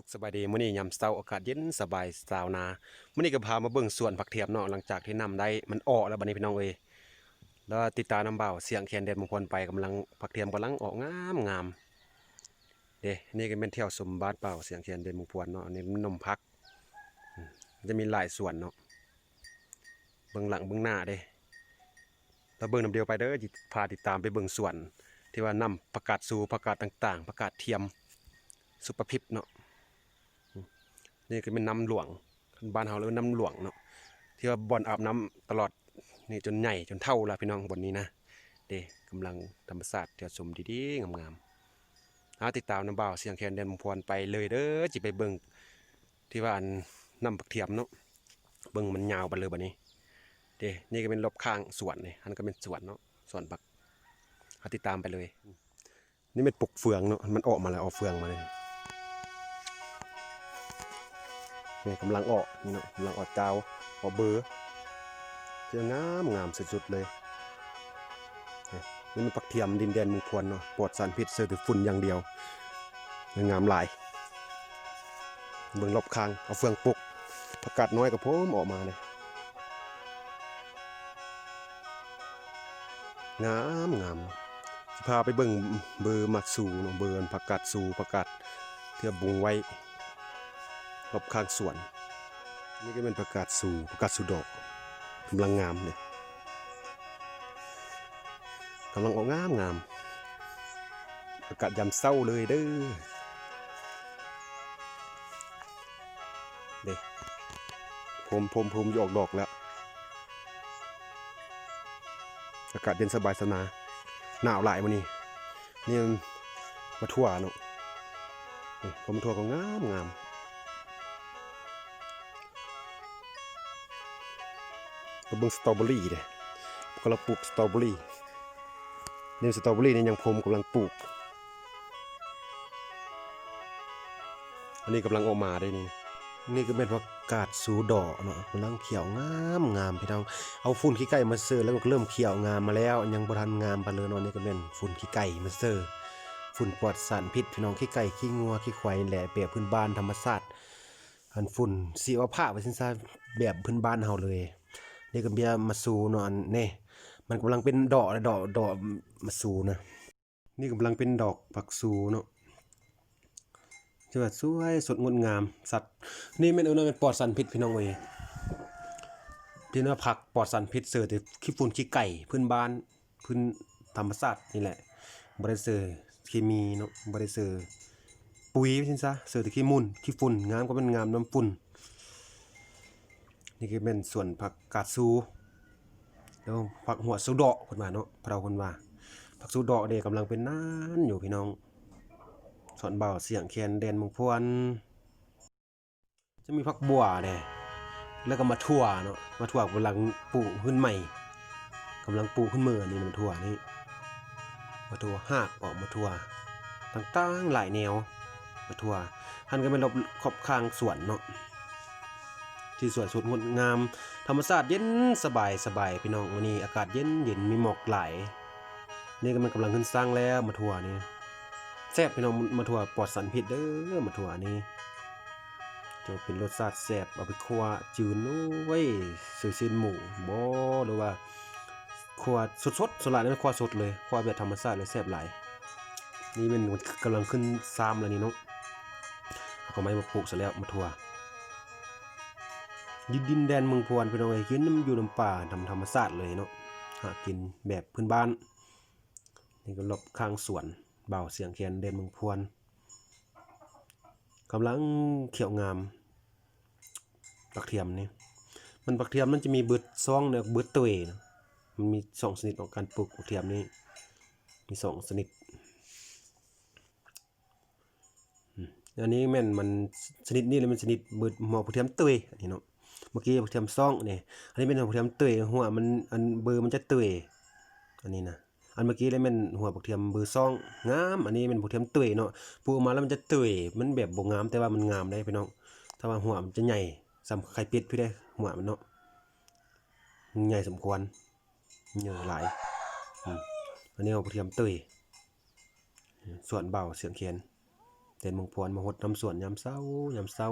สุขสบายดีมื้อนี้ยามเช้าอากาศเย็นสบายสาวนามื้อนี้ก็พามาเบิ่งสวนผักเทียมเนาะหลังจากที่นำได้มันออกแล้วบัดนี้พี่น้องเอ้ยแล้วติดตามน้ำเบาเสียงแคนแดนมงคลไปกำลังผักเทียมกำลังออกงามงามเด้นี่ก็เป็นเที่ยวสมบัติเปล่าเสียงแคนแดนมงคลเนาะอันนี้นมพัก จะมีหลายส่วนเนาะเบื้องหลังเบื้องหน้าเด้แล้วเบิ่งน้ำเดียวไปเด้อจิพาติดตามไปเบิ่งสวน ที่ว่านำประกาศสู่ประกาศต่าง ๆ ประกาศเทียมสุปพิบเนาะ นี่ก็เป็นน้ำหลวงบ้านเฮาเรียกว่าน้ำหลวงเนาะที่ว่าบ่อนอาบน้ำตลอดนี่จนใหญ่จนเท่าละพี่น้องบนนี้นะเด้กำลังธรรมศาสตร์เที่ยวชมดีๆงามๆหาติดตามน้ำบ่าวเสียงแคนแดนมงพรไปเลยเด้อจิไปเบิ่งที่ว่าอันน้ำปักเทียมเนาะเบิ่งมันยาวไปเลยบัดนี้เด้นี่ก็เป็นรอบข้างสวนนี่อันก็เป็นสวนเนาะสวนปักหาติดตามไปเลย นี่เป็นปลูกเฟืองเนาะมันออกมาแล้วออกเฟืองมาเลย นี่ยกำลังออกนี่เนาะกำลังออกเจ้าออกเบอร์เจ้างามงามสุดๆเลยนี่มันปักเทียมดินแดนมุงพวนเนาะปลอดสารพิษเสือแต่ฝุ่นอย่างเดียวงามหลายเบิ่งรอบคางเอาเฟืองปลุกประกาศน้อยกับผมออกมาเลยงามงามพาไปเบิ่งเบอร์มักสูเนาะเบอร์อันประกาศสูประกาศเทือบุงไว้ รอบข้างสวน นี่ก็เป็นประกาศสู่ประกาศสู่ดอกกำลังงามเลยกำลังออกงามงามประกาศยามเศร้าเลยเด้อเด้พรมพรมพรมจะออกดอกแล้ว อากาศเย็นสบายสนา หนาวหลายวันนี้นี่มาทั่วเนาะนี่ก็มาทั่วก็งามงาม ก็เบิ่งสตรอเบอรี่เด้กำลังปลูกสตรอเบอรี่เนี่สตรอเบอรี่เนี่ยยังผมกำลังปลูก อันนี้กำลังออกมาได้นี่นี่ก็เป็นผักกาดสูดอกเนาะกำลังเขียวงามงามพี่น้อง เอาฝุ่นขี้ไก่มาเซอร์แล้วก็เริ่มเขียวงามมาแล้ว ยังบ่ทันงามปาเลยเนาะนี่ก็เป็นฝุ่นขี้ไก่มาเซอร์ฝุ่นปลอดสารพิษพี่น้องขี้ไก่ขี้งัวขี้ควายแหละแบบพื้นบ้านธรรมชาติอันฝุ่นสีเอาผ้าไปซิซะแบบพื้นบ้านเฮาเลย นี่ก็เบียมาสูเนาะอันนี่มันกำลังเป็นดอกดอกดอกมาสูนะนี่กำลังเป็นดอกผักสูเนาะจังหวัดสวยสดงดงาม สัตว์นี่ม่นเอานาะเป็นปลอดสารพิษพี่น้องเว้ยที่ว่าผักปลอดสารพิษเสือแต่ขี้ฝุ่นขี้ไก่พื้นบ้านพื้นธรรมชาตินี่แหละบ่ได้เสือเคมีเนาะบ่ได้เสือปุ๋ยว่าซั่ซะเสือแต่ขี้มุ่นขี้ฝุ่นงามก็เป็นงามน้ำฝุ่น นี่คือเป็นส่วนผักกาดซูแล้วผักหัวสุดอกคนว่าเนาะพะเราคนว่าผักสุดอกเด็กกำลังเป็นนานอยู่พี่น้องสอนเบาเสียงแคนแดนมงพวน จะมีผักบัวเด้แล้วก็มาถั่วเนาะมาถั่วกำลังปลูกขึ้นใหม่กำลังปลูกขึ้นมือนี่มาถั่วนี่มาถั่วหากออกมาถั่วต่างๆหลายแนวมาถั่วหันก็เป็นรอบขอบข้างสวนเนาะ ที่สวยสุดงดงาม ธรรมชาติเย็นสบายสบายพี่น้องวันนี้อากาศเย็นเย็นมีหมอกไหลนี่ก็มันกำลังขึ้นสร้างแล้วมาทัวร์นี่แซ่บพี่น้องมาทัวร์ปลอดสารพิษเด้อมาทัวร์นี่จะเป็นรสชาติแซ่บเอาไปคั่วจืดนู้ไว้ซื้อซีนหมูบ่หรือว่าคั่วสดสดหลายนี่คั่วสดเลยคั่วแบบธรรมชาติเลยแซ่บหลายนี่มันกำลังขึ้นซามแล้วนี่เนาะเอาก็ไม้มาปลูกเสร็จแล้วมาทัวร์ ยินดินแดนเมืองพวนพี่น้องเอ้ยกินน้ำอยู่น้ำป่าทำธรรมชาติเลยเนาะหากินแบบพื้นบ้าน นี่ก็รอบข้างสวนเบาเสียงแคนแดนเมืองพวนกำลังเขียวงามปักเทียมนี่มันปักเทียมมันจะมีเบิดซองเนี่ยเบิดตัวเองนะมันมีสองชนิดของการปลูกปักเทียมนี่มีสองชนิดอันนี้แม่นมันชนิดนี้เลยมันชนิดเบิดหมอปักเทียมตัวเองอันนี้เนาะ เมื่อกี้เทียมซ่องเนี่ยอันนี้เป็นหัวเทียมเตยหัวมันอันเบอร์มันจะเตยอันนี้นะอันเมื่อกี้เลยเป็นหัวปักเทียมเบอร์ซ่องงามอันนี้เป็นปักเทียมเตยเนาะปลูกมาแล้วมันจะเตยมันแบบบ่งามแต่ว่ามันงามได้พี่น้องถ้าว่าหัวมันจะใหญ่สำไข่เป็ดพี่ได้หัวมันเนาะใหญ่สมควรใหญ่หลายอันนี้เอาปักเทียมเตยส่วนเบาเสียงเขียนเต้นมงพรมาหดน้ำสวนยามเช้ายามเช้า